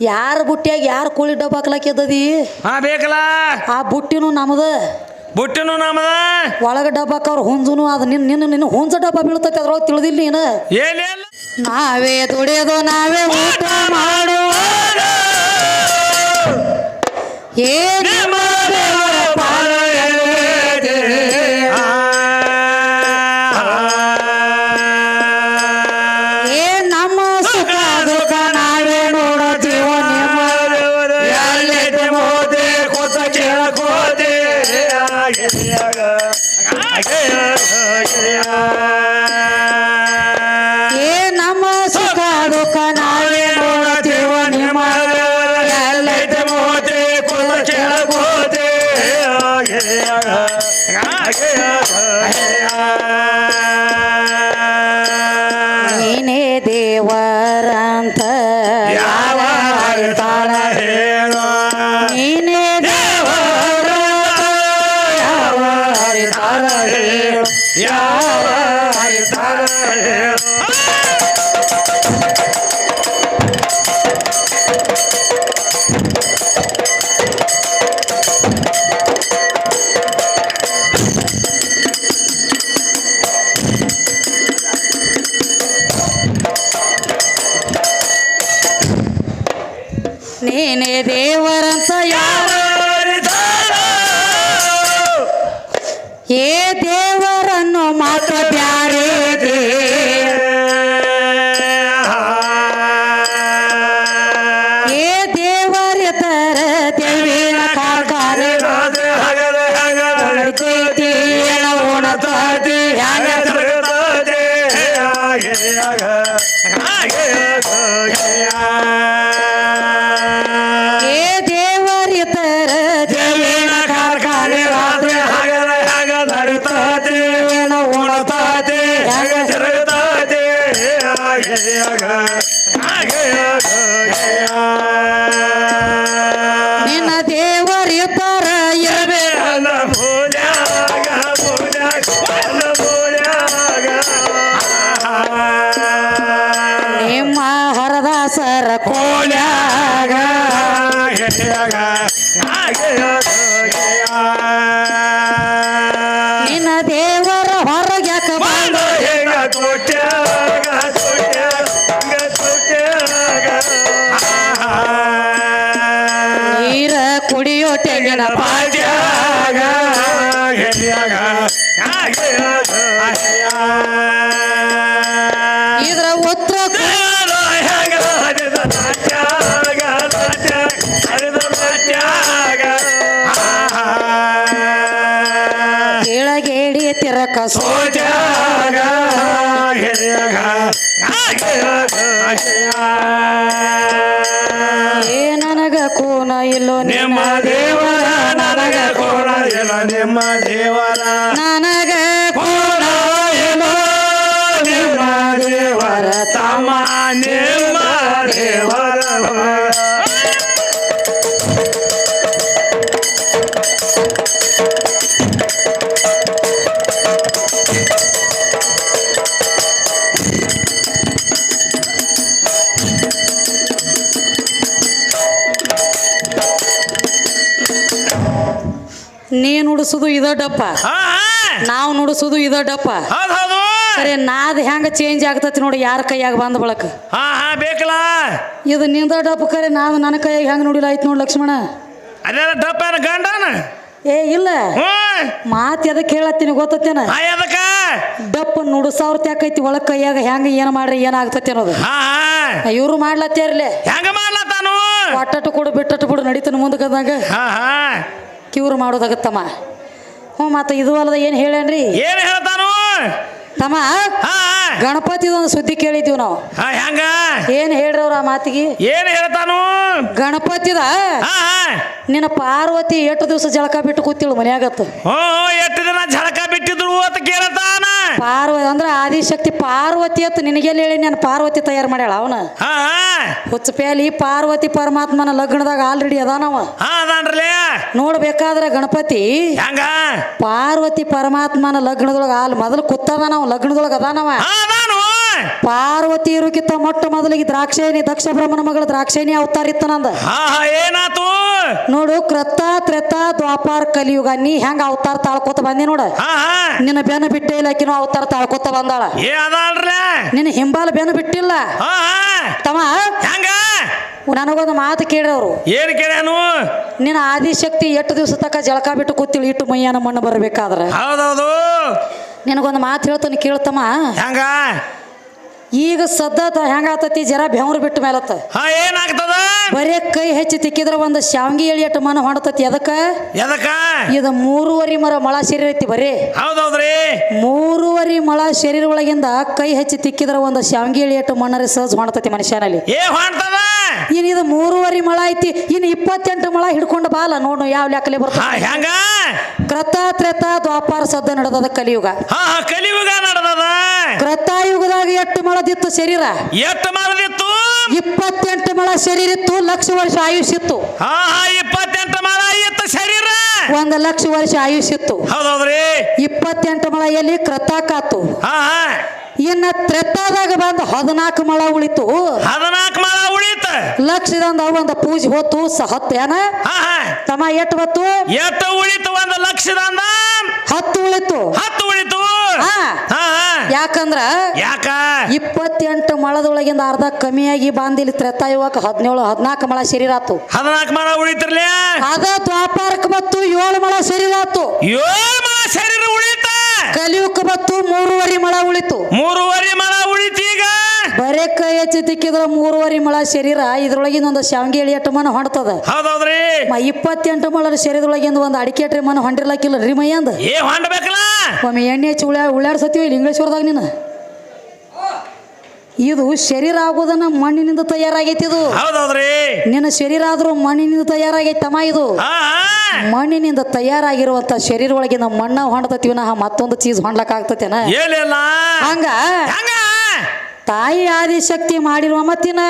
ಯಾರ ಬುಟ್ಟಿಯಾಗ ಯಾರ ಕೋಳಿ ಡಬ್ಬ ಹಾಕ್ಲಾಕಿದ್ದದಿ ಹಾ ಬೇಕಲ್ಲ. ಆ ಬುಟ್ಟಿನೂ ನಮ್ದ. ಬುಟ್ಟಿನು ನಮ್ದ. ಒಳಗ ಡಬ್ಬ ಹಾಕವ್ರ ಹುಂಜುನು ಅದು ನಿನ್ನ ನಿನ್ನ ನಿನ್ನ ಹುಂಜ ಡಬ್ಬ ಬೀಳ್ತೈತಿ ಅದ್ರೊಳಗೆ ತಿಳಿದಿಲ್ಲ ನೀನು? ಏನಿಲ್ಲ ನಾವೇ ದುಡಿಯೋದು ನಾವೇ ಊಟ ಮಾಡುವ ಏನು ನೀನೇ ಮಾತ್ರ ಹರದಾಸರ ಕೋಲ್ಯಾಗ ನಿನ್ನ ದೇವರ ಹೊರಗ್ಯಾಕ ಬಂದ. ನೀರ ಕುಡಿಯೋ ತೆಂಗಿನ ಪಾಟ್ಯ ಏ ನನಗ ಕೋನ ಇಲ್ಲೋ ನಿಮ್ಮ ದೇವರ ನನಗ ಕೋಣ ಇಲ್ಲ ನಿಮ್ಮ ದೇವರ ನನಗ ನೀ ನುಡಿಸುದು ಇದ ಡಪ್ಪ. ಹಾ ನಾವು ನುಡಿಸುದು ಇದ ಡಪ್ಪ. ಹೌದು ಹೌದು. ಸರಿ ನಾದ್ ಹೆಂಗ ಚೇಂಜ್ ಆಗ್ತತಿ ನೋಡಿ ಯಾರ ಕೈಯಾಗ ಬಂದ ಬಳಕ. ಹಾ ಹಾ ಬೇಕಲ್ಲ. ಇದು ನಿಂದ ಡಪ್ಪ ಕರೆ ನಾದ್ ನನ್ನ ಕೈಯಾಗ ಹೆಂಗ ನುಡಿಲ ಆಯ್ತು ನೋಡಿ ಲಕ್ಷ್ಮಣ. ಅದೇ ಡಪ್ಪ ಏನ ಗಂಡನ? ಏ ಇಲ್ಲ. ಮಾತ್ ಎದಕ್ಕೆ ಹೇಳತ್ತೀನಿ ಗೊತ್ತೇನ ಹಾ ಅದಕ ಡಪ್ಪ ನುಡಿಸವ್ರ ತ್ಯಾಕೈತಿ ಒಳಗ್ ಕೈಯಾಗ ಹೆಂಗ ಏನ್ ಮಾಡ್ರಿ ಏನಾಗ್ತತಿ ಅನ್ನೋದು. ಹಾ ಹಾ. ಇವ್ರು ಮಾಡ್ಲತ್ತೇರ್ಲೆ ಹೆಂಗ ಮಾಡ್ಲತ್ತಾನು? ಒಟ್ಟಟ್ಟು ಕೊಡು ಬಿಟ್ಟಟ್ಟು ಬಿಡು ನಡೀತಾನ ಮುಂದಕ್ಕದಂಗ ಹಾ ಹಾ. ಕಿವ್ರು ಮಾಡೋದಾಗತ್ತಮ್ಮ. ಹ್ಞೂ ಮತ್ತೆ ಇದು ಅಲ್ಲದ ಏನು ಹೇಳೇನ್ರಿ? ಏನು ಹೇಳ್ತಾನು? ತಮ್ಮ ಹಾ ಗಣಪತಿದೊಂದು ಸುದ್ದಿ ಕೇಳಿದ್ದೀವಿ ನಾವು. ಹಾ ಹೆಂಗ? ಏನು ಹೇಳ್ರಿ ಅವ್ರ ಆ ಮಾತಿಗೆ? ಏನ್ ಹೇಳ್ತಾನು? ಗಣಪತಿದ? ಹಾ ಹಾ. ನಿನ್ನ ಪಾರ್ವತಿ ಎಷ್ಟು ದಿವಸ ಜಳಕ ಬಿಟ್ಟು ಕೂತಿಳು ಮನ್ಯಾಗತ್ತು ಹ್ಞೂ ಎಷ್ಟು ದಿನ ಝಳಕ ಬಿಟ್ಟಿದ್ರು ಅಂತ ಕೇಳತಾನ. ಪಾರ್ವತಿ ಅಂದ್ರೆ ಆದಿಶಕ್ತಿ ಪಾರ್ವತಿ ಅಂತ ನಿನಗೆಲ್ಲಿ ಹೇಳಿ ನಾನು ಪಾರ್ವತಿ ತಯಾರು ಮಾಡ್ಯಾಳ ಅವನ? ಹಾ ಹಾ. ಹುಚ್ಚ ಪ್ಯಾಲಿ ಪಾರ್ವತಿ ಪರಮಾತ್ಮನ ಲಗ್ನದಾಗ ಆಲ್ರೆಡಿ ಅದಾನವ ಹಾ ಅದಾನ್ರಲೇ. ನೋಡ್ಬೇಕಾದ್ರೆ ಗಣಪತಿ ಹೆಂಗ? ಪಾರ್ವತಿ ಪರಮಾತ್ಮನ ಲಗ್ನದೊಳಗ ಆಲ್ ಮೊದಲು ಕುತ್ತದ ನಾವು ಲಗ್ನದೊಳಗ ಅದಾನವ. ಹಾ ಅದಾನು. ಪಾರ್ವತಿ ಇರುಕಿತ್ತ ಮೊಟ್ಟ ಮೊದಲಿಗೆ ದ್ರಾಕ್ಷಾಯಣಿ ದಕ್ಷ ಬ್ರಹ್ಮನ ಮಗಳ ದ್ರಾಕ್ಷಾಯಣಿ ಅವತಾರ ಇತ್ತ ನಂದ ಹಾ ಹಾ ಏನಾತು? ನೋಡು ಕೃತ ತ್ರೇತ ದ್ವಾಪಾರ ಕಲಿಯುಗ ನೀ ಹೆಂಗ ಅವತಾರ ತಾಳ್ಕೋತ ಬಂದಿ ನೋಡ. ಹಾ ಹಾ. ನಿನ್ನ ಬೆನ್ನು ಬಿಟ್ಟೇ ಇಲ್ಲಕಿನೂ ಅವತಾರ ತಾಳ್ಕೋತ ಬಂದಾಳ. ಏ ಅದಲ್ರ ನಿನ್ನ ಹಿಂಬಾಲ ಬೆನ್ನು ಬಿಟ್ಟಿಲ್ಲ. ಹಾ ಹಾ. ತಮ್ಮ ಹೆಂಗ? ನನಗೊಂದು ಮಾತು ಕೇಳ್ರವ್ರು. ಏನ್ ಕೇಳ್ಯಾನು? ನಿನ್ನ ಆದಿಶಕ್ತಿ ಎಷ್ಟು ದಿವಸ ತಕ್ಕ ಜಳಕ ಬಿಟ್ಟು ಕೂತಿಳಿ ಇಟ್ಟು ಮೈಯಾನ ಮಣ್ಣು ಬರ್ಬೇಕಾದ್ರೆ. ಹೌದೌದು. ನಿನಗೊಂದು ಮಾತು ಹೇಳ್ತಾನೆ ಕೇಳ್ತಮ್ಮ ಹೆಂಗ? ಈಗ ಸದ್ದ ಹೆಂಗಾತತಿ? ಜರ ಬೆವ್ರ ಬಿಟ್ಟ ಮೇಲತ್ತ. ಹಾ ಏನಾಗ್ತದ? ಬರೇ ಕೈ ಹೆಚ್ಚಿ ತಿಕ್ಕಿದ್ರ ಒಂದು ಶಾವಂಗಿ ಎಳಿ ಅಟ್ಟು ಮನ ಹೊಣತತಿ ಅದಕ್ಕ ಎದಕ್ಕ? ಇದು ಮೂರುವರಿ ಮರ ಮಳ ಶರೀರ ಐತಿ ಬರೀ. ಹೌದೌದ್ರಿ. ಮೂರುವರಿ ಮಳ ಶರೀರ ಒಳಗಿಂದ ಕೈ ಹೆಚ್ಚಿ ತಿಕ್ಕಿದ್ರ ಒಂದು ಶಾವಂಗಿ ಎಳಿ ಅಟ್ಟು ಮಣ್ಣರಿ ಸಹಜ ಹೊಣತತಿ ಮನುಷ್ಯನಲ್ಲಿ. ಏ ಇನ್ನು ಇದು ಮೂರುವರಿ ಮಳ ಐತಿ ಇನ್ನು ಇಪ್ಪತ್ತೆಂಟು ಮಳ ಹಿಡ್ಕೊಂಡು ಬಾಲ. ನೋಡು ಯಾವ ಲೆಕ್ಕಲೆ ಬರ್ತಾ ಹೆಂಗ? ಕೃತ ತ್ರೇತ ದ್ವಾಪಾರ ಸದ್ದ ನಡೆದದ ಕಲಿಯುಗ. ಕಲಿಯುಗ ನಡೆದದ. ಕೃತಾಯುಗದಾಗ ಎಷ್ಟು ಮಳದಿತ್ತು ಶರೀರ. ಎಷ್ಟು ಮಾಡದಿತ್ತು ಇಪ್ಪತ್ತೆಂಟು ಮಳ ಶರೀರ ಇತ್ತು ಲಕ್ಷ ವರ್ಷ ಆಯುಷ್ ಇತ್ತು. ಹಾ ಹಾ ಇಪ್ಪತ್ತೆಂಟು ಮಳ ಇತ್ತು ಶರೀರ. ಒಂದು ಲಕ್ಷ ವರ್ಷ ಆಯುಷ್ ಇತ್ತು. ಹೌದೌದ್ರಿ? ಇಪ್ಪತ್ತೆಂಟು ಮಳ ಎಲ್ಲಿ ಕೃತಾಕಾತು ಹಾ ಹಾ. ಇನ್ನ ತ್ರೆತ್ತಾದಾಗ ಬಂದ ಹದಿನಾಲ್ಕು ಮಳ ಉಳಿತು. ಹದಿನಾಲ್ಕು ಮಳ ಉಳಿತ. ಲಕ್ಷದಂದ ಒಂದು ಪೂಜೆ ಹೊತ್ತು ಏನ? ತಮ್ಮ ಎಟ್ಟು ಬತ್ತು ಎಟ್ಟು ಉಳಿತು ಒಂದು ಲಕ್ಷದಂದ? ಹತ್ತು ಉಳಿತು. ಹತ್ತು ಉಳಿತು. ಹಾ. ಹಾ ಹಾ. ಯಾಕಂದ್ರ ಯಾಕ? ಇಪ್ಪತ್ತೆಂಟು ಮಳದೊಳಗಿಂದ ಅರ್ಧ ಕಮ್ಮಿಯಾಗಿ ಬಂದಿಲ್ಲಿ ಯುವಕ ಹದಿನೇಳು ಹದಿನಾಲ್ಕು ಮಳ ಶರೀರ ಆತು. ಹದಿನಾಲ್ಕು ಮಳ ಉಳಿತಿರ್ಲಿ ಅದ ದ್ವಾಪಾರಕ್ಕೆ ಮತ್ತು ಏಳು ಮಳ ಶರೀರ ಆತು. ಏಳು ಮಳ ಶರೀರ ಉಳಿತ? ಕಲಿಯುಗಕ್ಕೆ ಮತ್ತು ಮೂರುವರೆ ಮಳ ಉಳಿತು. ಮೂರುವರೆ ಮಳ ಉಳಿತು ಈಗ ಬರೇ ಕೈ ಹೆಚ್ಚಿ ತಿಕ್ಕಿದ್ರ ಮೂರುವರೆ ಮಳ ಶರೀರ ಇದ್ರೊಳಗಿಂದ ಒಂದು ಶಾವಂಗಿ ಎಳಿ ಮನ ಹೊಂಡ್ತದ ಹೌದೌದ್ರಿ? ಮ ಇಪ್ಪತ್ತೆಂಟು ಮಳ ಶರೀರದೊಳಗಿಂದ ಒಂದು ಅಡಿಕೆ ಟ್ರಿ ಮನ ಹೊಂಡಿರ್ಲಕ್ಕಿಲ್ಲ ರೀ ಮೈಯಂದ ಏ ಹೊಂಡ್ಬೇಕಲ್ಲ? ಒಮ್ಮೆ ಎಣ್ಣೆ ಹಚ್ಚಿ ಉಳ್ಯಾ ಉಳ್ಳಾಡ್ಸತ್ತೀವಿ ಇಲ್ಲಿ ಇಂಗ್ಲೀಷ್ವರ್ದಾಗ ನೀನು. ಇದು ಶರೀರ ಆಗುದನ್ನ ಮಣ್ಣಿನಿಂದ ತಯಾರಾಗೈತಿ ಇದು. ಹೌದೌದ್ರಿ? ನಿನ್ನ ಶರೀರ ಆದ್ರೂ ಮಣ್ಣಿನಿಂದ ತಯಾರಾಗೈತಿ ತಮ್ಮ ಇದು. ಮಣ್ಣಿನಿಂದ ತಯಾರಾಗಿರುವಂತ ಶರೀರ ಒಳಗಿನ ಮಣ್ಣ ಹೊಂಡತೀವಿ ನಾ ಮತ್ತೊಂದು ಚೀಸ್ ಹೊಂಡ್ಲಕ್ ಆಗ್ತತೇನ ಹೆಂಗ? ತಾಯಿ ಆದಿಶಕ್ತಿ ಮಾಡಿರುವ ಮತ್ತಿನ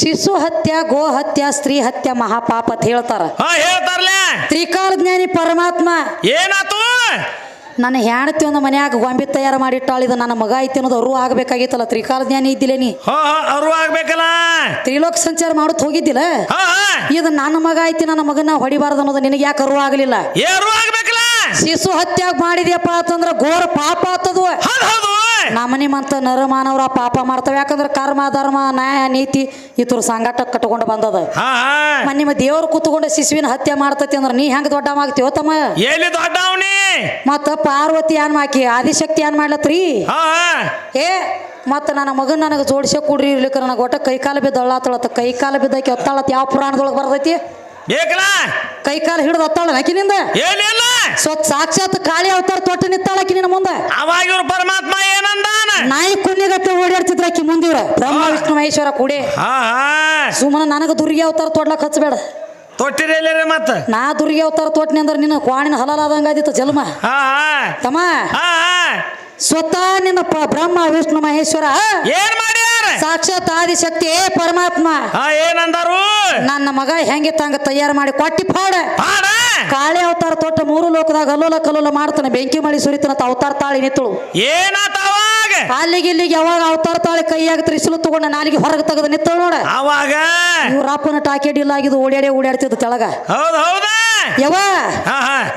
ಶಿಶು ಹತ್ಯ ಗೋ ಹತ್ಯ ಸ್ತ್ರೀ ಹತ್ಯ ಮಹಾಪಾಪ ಅಂತ ಹೇಳ್ತಾರ. ಹಾ ಹೇಳ್ತಾರ್ಲೆ. ತ್ರಿಕಾಲ ಜ್ಞಾನಿ ಪರಮಾತ್ಮ ಏನಾತು? ನನ್ನ ಹೆಣತಿ ಒಂದು ಮನ್ಯಾಗ ಗೊಂಬೆ ತಯಾರು ಮಾಡಿಟ್ಟಾಳ ಇದು ನನ್ನ ಮಗ ಐತಿ ಅನ್ನೋದು ಅರು ಆಗ್ಬೇಕಾಗಿತ್ತಲ್ಲ ತ್ರಿಕಾಲ ಜ್ಞಾನಿ ಇದ್ದಿಲ್ಲ ನೀ? ಹೋ ಅವ್ರು ಆಗ್ಬೇಕಲ್ಲ. ತ್ರಿಲೋಕ ಸಂಚಾರ ಮಾಡುತ್ತ ಹೋಗಿದ್ದಿಲ್ಲ? ಹಾ ಹಾ. ಇದು ನನ್ನ ಮಗ ಐತಿ ನನ್ನ ಮಗನ ಹೊಡಿಬಾರ್ದು ಅನ್ನೋದು ನಿನಗೆ ಯಾಕೆ ಅರು ಆಗಲಿಲ್ಲ? ಏರು ಆಗ್ಬೇಕಲ್ಲ. ಶಿಶು ಹತ್ಯಾಗ ಮಾಡಿದ್ಯಪ್ಪ ಅಂತಂದ್ರ ಘೋರ ಪಾಪ ಆತದು. ಹೌದು ಹೌದು. ನಮ್ಮನಿಮಂತ ನರ ಮಾನವರ ಪಾಪ ಮಾಡ್ತಾವ. ಯಾಕಂದ್ರೆ ಕರ್ಮ ಧರ್ಮ ನ್ಯಾಯ ನೀತಿ ಇತರ ಸಂಘಟ ಕಟ್ಕೊಂಡು ಬಂದದ. ನಿಮ್ಮ ದೇವ್ರು ಕೂತ್ಕೊಂಡು ಶಿಶುವಿನ ಹತ್ಯೆ ಮಾಡ್ತತಿ ಅಂದ್ರೆ ನೀ ಹೆಂಗ್ ದೊಡ್ಡ ಆಗ್ತೀವೋ ತಮ್ಮ? ಎಲ್ಲಿ ದೊಡ್ಡವನಿ ಮತ್ತ ಪಾರ್ವತಿ ಏನ್ ಮಾಕಿ ಆದಿಶಕ್ತಿ ಏನ್ ಮಾಡ್ಲತ್ರಿ? ಏ ಮತ್ತ ನನ್ನ ಮಗನ್ ನನಗೆ ಜೋಡಿಸ ಕುಡ್ರಿ ಇರ್ಲಿಕ್ಕೆ ನನಗೆ ಒಟ್ಟ ಕೈಕಾಲ ಕಾಲು ಕೈಕಾಲ ಅಳ್ಳಾತಳತ್ತ ಕೈ ಕಾಲು ಬಿದ್ದಾಕಿ ಒತ್ತಾಳತ್ ಯಾವ ಪುರಾಣದೊಳಗೆ ಬರ್ತೈತಿ? ಬೇಕಲ್ಲ ಕೈ ಕಾಲು ಹಿಡಿದು ಹತ್ತಾಳ ಆಕಿನಿಂದ ಏನಿಲ್ಲ. ಸ್ವತ್ ಸಾಕ್ಷಾತ್ ಕಾಳಿ ಅವತಾರ ತೊಟ್ಟು ನಿತ್ತಾಳಕಿ ನಿನ್ನ ಮುಂದೆ. ಅವಾಗ ಇವ್ರು ಪರಮಾತ್ಮ ಏನಂದಾನ? ನಾಯಿ ಕುಣ್ಣಿಗತ್ತೆ ಓಡಾಡ್ತಿದ್ರ ಆಕಿ ಮುಂದಿವ್ರ. ಬ್ರಹ್ಮ ವಿಷ್ಣು ಮಹೇಶ್ವರ ಕೂಡಿ. ಹಾ ಹಾ ಸುಮ್ಮನೆ ನನಗೆ ದುರ್ಗಿ ಅವತಾರ ತೊಡ್ಲಕ್ ಹಚ್ಚಬೇಡ. ತೊಟ್ಟಿರಿ ಎಲ್ಲರಿ ಮತ್ತ? ನಾ ದುರ್ಗಿ ಅವತಾರ ತೊಟ್ನಿ ಅಂದ್ರೆ ನಿನ್ನ ಕ್ವಾಣಿನ ಹಲಾಲಾದಂಗ ಆದಿತ್ತು ಜಲ್ಮ. ಹಾ ತಮ್ಮ. ಹಾ ಸ್ವತಃ ನಿನ್ನ ಬ್ರಹ್ಮ ವಿಷ್ಣು ಮಹೇಶ್ವರ. ಏನ್ ಮಾಡ್ಯಾರ? ಸಾಕ್ಷಾತ್ ಆದಿಶಕ್ತಿ ಪರಮಾತ್ಮ. ಏನಂದರು? ನನ್ನ ಮಗ ಹೆಂಗೆ ತಂಗ ತಯಾರು ಮಾಡಿ ಕೊಟ್ಟಿ ಪಾಡ. ಕಾಳಿ ಅವತಾರ ತೊಟ್ಟ ಮೂರು ಲೋಕದಾಗ ಅಲ್ಲೋಲ ಕಲ್ಲೋಲ ಮಾಡ್ತಾನೆ. ಬೆಂಕಿ ಮಳಿ ಸುರಿತನ ಅವತಾರ ತಾಳಿ ನಿತ್ತಳು ಏನಾತ ಅವಾಗ ಅಲ್ಲಿಗೆ ಇಲ್ಲಿಗೆ ಯಾವಾಗ ಅವತಾರ ತಾಳೆ ಕೈಯಾಗ ತ್ರಿಶೂಲ ತಗೊಂಡ ನಾಲಿಗೆ ಹೊರಗೆ ತೆಗೆದು ನಿಂತ ನೋಡ. ಅವಾಗ ಇವ್ರಪ್ಪನ ಟಾಕೆಟ್ ಇಲ್ಲ ಆಗಿದ್ದು ಓಡಾಡಿ ಓಡಾಡ್ತಿದ್ದು ತೆಳಗ ಹೌದು ಹೌದಾ? ಯವ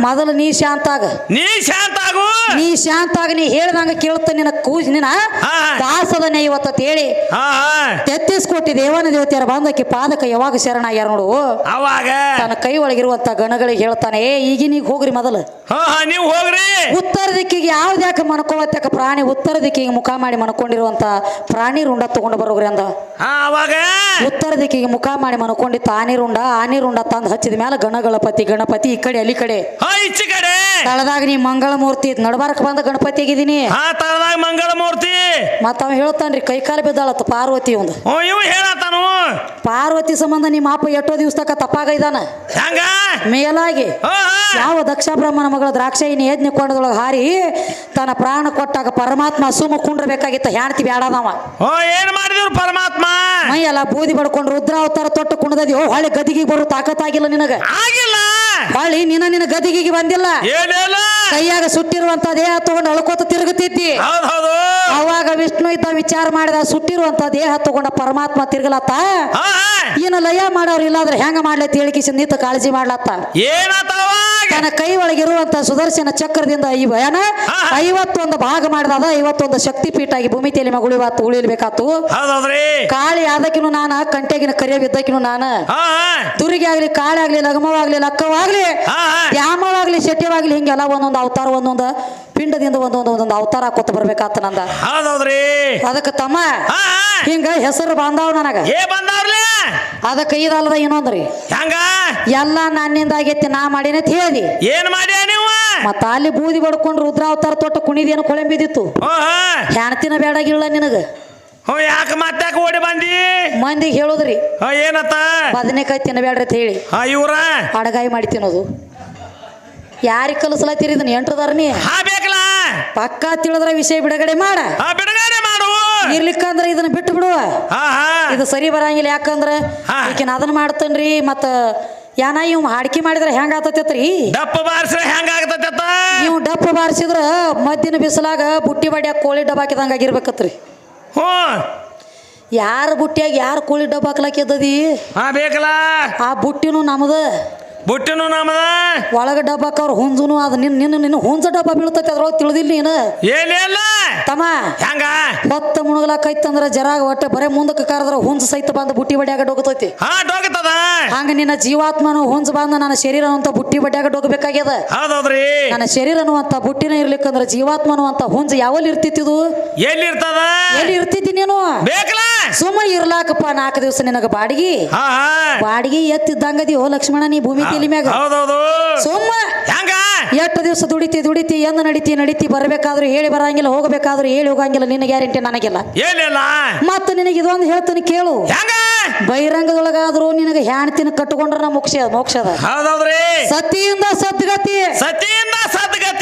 ಮೊದಲು ನೀ ಶಾಂತ ಆಗ. ನೀ ಶಾಂತ ಆಗು. ನೀ ಶಾಂತ ಆಗ ನೀ ಹೇಳ್ದಂಗ ಕೇಳುತ್ತ ನಿನ್ನ ಕೂಜ್ ನಿನ್ನ ಹಾ. ದಾಸದನೆ ಇವತ್ತ ಹೇಳಿ ತೆತ್ತಿಸ್ಕೊಟ್ಟಿ ದೇವನ ದೇವತೆಯರ ಬಂದಕ್ಕೆ ಪಾದಕ ಯಾವಾಗ ಶರಣಾಗ್ಯಾರ ನೋಡು. ಅವಾಗ? ತನ್ನ ಕೈ ಒಳಗಿರುವಂತ ಗಣಗಳಿಗೆ ಹೇಳ್ತಾನೆ ಏ ಈಗಿನೀಗ ಹೋಗ್ರಿ ಮೊದಲು. ನೀವು ಹೋಗ್ರಿ. ಉತ್ತರ ದಿಕ್ಕಿಗೆ ಯಾವ್ದ್ಯಾಕ ಮನ್ಕೋವತ್ತಕ ಪ್ರಾಣಿ? ಉತ್ತರ ದಿಕ್ಕಿಗೆ ಮುಖ ಮಾಡಿ ಮನ್ಕೊಂಡಿರುವಂತ ಪ್ರಾಣಿ ರುಂಡ ತಗೊಂಡು ಬರೋಗ್ರಿ ಅಂದ. ಅವಾಗ? ಉತ್ತರ ದಿಕ್ಕಿಗೆ ಮುಖ ಮಾಡಿ ಮನ್ಕೊಂಡಿತ್ತ ಆನಿ ರುಂಡ ಆನಿ ರುಂಡ ತಂದು ಹಚ್ಚಿದ ಮೇಲೆ ಗಣಗಳಪತಿ ಗಣಪತಿ ಈ ಕಡೆ ಅಲ್ಲಿ ಕಡೆ. ತಳದಾಗ ನೀ ಮಂಗಳ ಮೂರ್ತಿ ನಡಬಾರಕ್ ಬಂದ ಗಣಪತಿ ಆಗಿದ್ದೀನಿ ಹಾ ತಳದಾಗ ಮಂಗಳ ಮೂರ್ತಿ ಮತ್ತ ಅವ ಹೇಳ್ತಾನ್ರಿ ಕೈ ಕಾಲು ಬಿದ್ದಾಳತ್ತ ಪಾರ್ವತಿ ಒಂದು. ಇವ್ ಹೇಳತ್ತಾನು. ಪಾರ್ವತಿ ಸಂಬಂಧ ನಿಮ್ಮ ಅಪ್ಪ ಎಷ್ಟೋ ದಿವಸ ತಕ ತಪ್ಪಾಗ ಇದಾನ ಹೆಂಗ? ಮೇಲಾಗಿ ಹಾ ಯಾವ ದಕ್ಷ ಬ್ರಹ್ಮನ ಮಗಳ ದ್ರಾಕ್ಷಾಯಿನಿ ಯಜ್ಞ ಕೊಂಡದೊಳಗೆ ಹಾರಿ ತನ್ನ ಪ್ರಾಣ ಕೊಟ್ಟಾಗ ಪರಮಾತ್ಮ ಸುಮ್ಮ ಕುಂಡ್ರಬೇಕಾಗಿತ್ತ ಹೆಣ್ತಿ ಬ್ಯಾಡದವ. ಓ ಏನ್ ಮಾಡಿದ್ರು ಪರಮಾತ್ಮ? ಮೈ ಎಲ್ಲ ಬೂದಿ ಬಡ್ಕೊಂಡು ರುದ್ರಾವತಾರ ತೊಟ್ಟು ಓ ಹೊಳೆ ಗದಿಗೆ ಬರೋ ತಾಕತ್ತಾಗಿಲ್ಲ ನಿನಗ. ಆಗಿಲ್ಲ. ಹೊಳ್ಳಿ ನಿನ್ನ ನಿನ್ನ ಗದಿಗಿಗೆ ಬಂದಿಲ್ಲ. ಏನಿಲ್ಲ ಕೈಯಾಗ ಸುಟ್ಟಿರುವಂತ ದೇಹ ತಗೊಂಡು ಅಳ್ಕೋತ ತಿರುಗುತ್ತಿದ್ದಿ. ಅವಾಗ ವಿಷ್ಣು ಇದ್ದ ವಿಚಾರ ಮಾಡಿದ ಸುಟ್ಟಿರುವಂತ ದೇಹ ತಗೊಂಡ ಪರಮಾತ್ಮ ತಿರುಗಲತ್ತ? ಏನು ಲಯ ಮಾಡೋರು ಇಲ್ಲಾಂದ್ರೆ ಹೆಂಗ ಮಾಡ್ಲತ್ತ ಹೇಳಿಕಿಸಿ ನಿಂತ ಕಾಳಜಿ ಮಾಡ್ಲತ್ತ? ಏನಾತವ? ತನ್ನ ಕೈ ಒಳಗಿರುವಂತ ಸುದರ್ಶನ ಚಕ್ರದಿಂದ ಈ ಭಯನ. ಐವತ್ತೊಂದು ಭಾಗ ಮಾಡಿದ ಐವತ್ತೊಂದು ಶಕ್ತಿ ಪೀಠ ಆಗಿ ಭೂಮಿ ತೇಲಿ ಮಗಳು ಉಳಿಲ್ಬೇಕಾತು ಕಾಳಿ ಆದಕಿನು ನಾನು ಕಂಟೆಗಿನ ಕರಿಯ ಬಿದ್ದಕಿನು ನಾನು ತುರಿಗೆ ಆಗ್ಲಿ ಕಾಳಿ ಆಗ್ಲಿ ಲಗಮವಾಗ್ಲಿ ಲಕ್ಕವಾಗ್ಲಿ ದ್ಯಾಮವಾಗ್ಲಿ ಶೆಟ್ಟಿವಾಗ್ಲಿ ಹಿಂಗೆಲ್ಲ ಒಂದೊಂದು ಅವತಾರ ಒಂದೊಂದು ಪಿಂಡದಿಂದ ಒಂದೊಂದು ಒಂದೊಂದು ಅವತಾರ ಹಾಕೋತ ಬರ್ಬೇಕಾತ ನಂದ. ಅದಕ್ಕೆ ತಮ್ಮ ಹಿಂಗ ಹೆಸರು ಬಾಂಧವ್ ನನಗ. ಅದಕ್ಕೆ ಇದಲ್ಲದ ಇನ್ನೊಂದ್ರಿ ಹೆಂಗ? ಎಲ್ಲ ನನ್ನಿಂದ ಆಗೈತಿ ನಾ ಮಾಡೇನಿ ಅಂತ ಹೇಳಿ. ಏನ್ ಮಾಡ್ಯ ನೀವು? ಮತ್ತ ಅಲ್ಲಿ ಬೂದಿ ಬಡ್ಕೊಂಡು ರುದ್ರಾವತಾರ ತೊಟ್ಟ ಕುಣಿದೇನು ಕೊಳೆ ಬಿದ್ದಿತ್ತು ಓ ಹಾ ಹೆಣ್ತಿನ ಬೇಡಾಗಿಲ್ಲ ನಿನಗ. ಹೋ ಯಾಕೆ ಮತ್ತಾಕ ಓಡಿ ಬಂದಿ? ಮಂದಿಗೆ ಹೇಳುದ್ರಿ. ಹಾ ಏನತ್ತ? ಬದನೆಕಾಯಿ ತಿನ್ನಬೇಡ್ರಿ ಅಂತ ಹೇಳಿ. ಹಾ ಇವ್ರ? ಅಡಗಾಯಿ ಮಾಡಿ ತಿನ್ನೋದು. ಯಾರಿಗೆ ಕಲಿಸ್ಲತ್ತೀರಿ ಇದನ್ನ? ಎಂಟ್ರದಾರ ನೀ? ಹಾ ಬೇಕಲ್ಲ. ಪಕ್ಕ ತಿಳಿದ್ರ ವಿಷಯ ಬಿಡುಗಡೆ ಮಾಡ. ಹಾ ಬಿಡುಗಡೆ ಮಾಡು ಇರ್ಲಿಕ್ಕಂದ್ರ ಇದನ್ನ ಬಿಟ್ಟು ಬಿಡುವ. ಇದು ಸರಿ ಬರಂಗಿಲ್ಲ ಯಾಕಂದ್ರ. ಈಕಿನ ಅದನ್ನ ಮಾಡ್ತೇನ್ರಿ ಮತ್ತ ಯಾನ ಇವ್ ಹಾಡ್ಕಿ ಮಾಡಿದ್ರೆ ಹೆಂಗ ಆತತ್ರಿ ಡಪ್ಪ ಬಾರಿಸ್ರೆ ಹೆಂಗ ಆಗ್ತೈತ ನೀವು ಡಪ್ಪ ಬಾರಿಸಿದ್ರ ಮದ್ದಿನ ಬಿಸಿಲಾಗ ಬುಟ್ಟಿ ಬಡ್ಯಾಗ ಕೋಳಿ ಡಬ್ಬ ಹಾಕಿದಂಗ ಆಗಿರ್ಬೇಕತ್ರಿ. ಹ್ಞೂ. ಯಾರ ಬುಟ್ಟಿಯಾಗ ಯಾರು ಕೋಳಿ ಡಬ್ಬ ಹಾಕ್ಲಾಕಿದ್ದದಿ ಹಾ ಬೇಕಲ್ಲ. ಆ ಬುಟ್ಟಿನೂ ನಮ್ದ. ಬುಟ್ಟಿನು ನಮದ? ಒಳಗ ಡಬ್ಬ ಹಾಕವ್ರ ಹುಂಜುನು ಅದು ನಿನ್ನ ನಿನ್ನ ನಿನ್ನ ಹುಂಜ ಡಬ್ಬ ಬೀಳ್ತೈತಿ ಅದ್ರೊಳಗೆ ತಿಳಿದಿಲ್ಲ ನೀನು. ಏನಿಲ್ಲ ತಮ್ಮ. ಹೆಂಗ? ಹೊತ್ತ ಮುಣಗಲಾಕೈತಂದ್ರ ಜರಾಗ ಒಟ್ಟೆ ಬರೇ ಮುಂದಕ್ಕ ಕರೆದ್ರ ಹುಂಜ ಸಹಿತ ಬಂದು ಬುಟ್ಟಿ ಬಡ್ಯಾಗ ಡೋಗತೈತಿ. ಹಾ ಡೋಗತದ. ಹಂಗ ನಿನ್ನ ಜೀವಾತ್ಮನು ಹುಂಜ ಬಂದ ನನ್ನ ಶರೀರ ಅಂತ ಬುಟ್ಟಿ ಬಡ್ಯಾಗ ಡೋಗಬೇಕಾಗ್ಯದ. ಹೌದೌದ್ರಿ. ನನ್ನ ಶರೀರನು ಅಂತ ಬುಟ್ಟಿನ ಇರ್ಲಿಕ್ಕಂದ್ರ ಜೀವಾತ್ಮನು ಅಂತ ಹುಂಜ ಯಾವಲ್ಲಿ ಇರ್ತಿತ್ತಿದು ಇದು? ಎಲ್ಲಿ ಇರ್ತಿದ್ದಿ ನೀನು? ಬೇಕಲ್ಲ ಸುಮ್ಮ ಇರ್ಲಾಕಪ್ಪ ನಾಲ್ಕು ದಿವಸ ನಿನಗ ಬಾಡಿಗೆ. ಬಾಡಿಗೆ ಎತ್ತಿದ್ದಂಗದಿ ಓ ಲಕ್ಷ್ಮಣ ನೀ ಭೂಮಿ ತೇಲಿ ಮ್ಯಾಗ ಹೌದೌದು. ಸುಮ್ಮ ಹೆಂಗ? ಎಷ್ಟು ದಿವಸ ದುಡಿತಿ ದುಡಿತಿ ಎಂದ ನಡಿತಿ ನಡಿತಿ ಬರಬೇಕಾದ್ರೂ ಹೇಳಿ ಬರಂಗಿಲ್ಲ ಹೋಗಬೇಕಾದ್ರೂ ಹೇಳಿ ಹೋಗಂಗಿಲ್ಲ ನಿನ್ನ ಗ್ಯಾರಂಟಿ ನನಗಿಲ್ಲ. ಏನಿಲ್ಲ? ಮತ್ತೆ ನಿನಗೆ ಇದೊಂದು ಹೇಳ್ತೀನಿ ಕೇಳು. ಹೆಂಗ? ಬಹಿರಂಗದೊಳಗಾದ್ರೂ ನಿನಗೆ ಹೆಣ್ತಿನ ಕಟ್ಟಿಕೊಂಡ್ರೆ ನಾ ಮೋಕ್ಷ ಮೋಕ್ಷದ ಹೌದೌದ್ರಿ. ಸತಿಯಿಂದ ಸದ್ಗತಿ. ಸತಿಯಿಂದ ಸದ್ಗತಿ.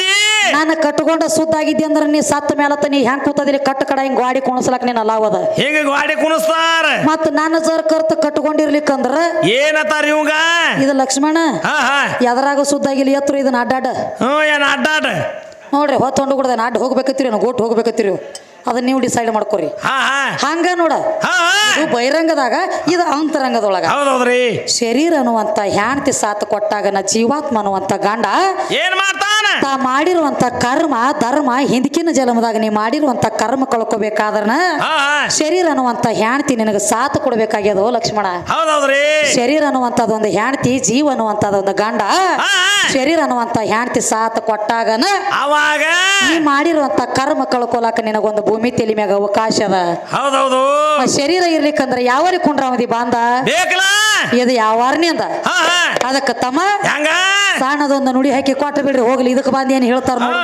ನಾನು ಕಟ್ಟಕೊಂಡ ಸುದ್ದಾಗಿದ್ದೆ ಅಂದ್ರೆ ನೀ ಸತ್ತ ಮೇಲತ್ತ ನೀ ಹೆಂಗ್ ಕೂತದಿರಿ ಕಟ್ಟ ಕಡ ಹಿಂಗ್ ಗಾಡಿ ಕುಣಸ್ಲಕ್ ನೀನ್ ಅಲಾವದ ಹಿಂಗ ಗಾಡಿ ಕುಣಸ್ತಾರ? ಮತ್ ನಾನು ಜರ್ ಕರ್ತ ಕಟ್ಕೊಂಡಿರ್ಲಿಕ್ಕಂದ್ರ ಏನತ್ತಾರ ಇವಂಗ? ಇದು ಲಕ್ಷ್ಮಣ ಎದರಾಗ ಸುದ್ದಾಗಿಲ್ಲ ಎತ್ತರ ಇದನ್ನ ಅಡ್ಡಾಡ. ಹ್ಞೂ ಏನ್ ಅಡ್ಡಾಡ? ನೋಡ್ರಿ ಹೊತ್ತೊಂಡು ಕೂಡ ಅಡ್ಡ ಹೋಗ್ಬೇಕತ್ತೀರಿ ಗೋಟ್ ಹೋಗ್ಬೇಕತ್ತೀರಿ. ಅದನ್ನ ನೀವು ಡಿಸೈಡ್ ಮಾಡ್ಕೋರಿ. ಹಾ ಹಾ. ಹಂಗ ನೋಡ. ಹಾ ಹಾ. ಇದು ಬಹಿರಂಗದಾಗ ಇದು ಅಂತರಂಗದೊಳಗ. ಹೌದೌದ್ರಿ. ಶರೀರ ಅನ್ನುವಂತ ಹ್ಯಾಂಡ್ತಿ ಸಾತ್ ಕೊಟ್ಟಾಗ ನ ಜೀವಾತ್ಮ ಅನ್ನುವಂತ ಗಂಡ ಏನ್ ಮಾಡ್ತಾನ? ತಾ ಮಾಡಿರುವಂತ ಕರ್ಮ ಧರ್ಮ ಹಿಂದಕಿನ ಜನ್ಮದಾಗ ನೀ ಮಾಡಿರುವಂತ ಕರ್ಮ ಕಳ್ಕೊಬೇಕಾದ್ರನ ಹಾ ಹಾ. ಶರೀರ ಅನ್ನುವಂತ ಹ್ಯಾಣ್ತಿ ನಿನಗೆ ಸಾತ್ ಕೊಡ್ಬೇಕಾಗ್ಯದ ಲಕ್ಷ್ಮಣ. ಹೌದೌದ್ರಿ. ಶರೀರ ಅನ್ನುವಂಥದ್ದೊಂದು ಹ್ಯಾಣ್ತಿ ಜೀವ ಅನ್ನುವಂಥದ್ದೊಂದು ಗಂಡ ಹಾ ಹಾ. ಶರೀರ ಅನ್ನುವಂತ ಹ್ಯಾಣ್ತಿ ಸಾತ್ ಕೊಟ್ಟಾಗನ ಅವಾಗ ನೀ ಮಾಡಿರುವಂತ ಕರ್ಮ ಕಳ್ಕೊಳಕ ನಿನಗೊಂದು ಭೂಮಿ ತಲೆ ಮ್ಯಾಗ ಅವಕಾಶ ಅದ. ಹೌದೌದು. ಶರೀರ ಇರ್ಲಿಕ್ಕಂದ್ರ ಯಾವರಿ ಕುಂಡ್ರಾಮದಿ ಬಾಂದ ಬೇಕಲ್ಲ. ಇದು ಯಾವಾರ್ನಿ ಅಂದ. ಅದಕ್ಕ ತಮ್ಮ ಹೆಂಗ? ಸಣ್ಣದೊಂದು ನುಡಿ ಹಾಕಿ ಕೊಟ್ಟ ಬಿಡ್ರಿ ಹೋಗ್ಲಿ ಇದಕ್ಕೆ ಬಂದು ಏನು ಹೇಳ್ತಾರ ನೋಡು.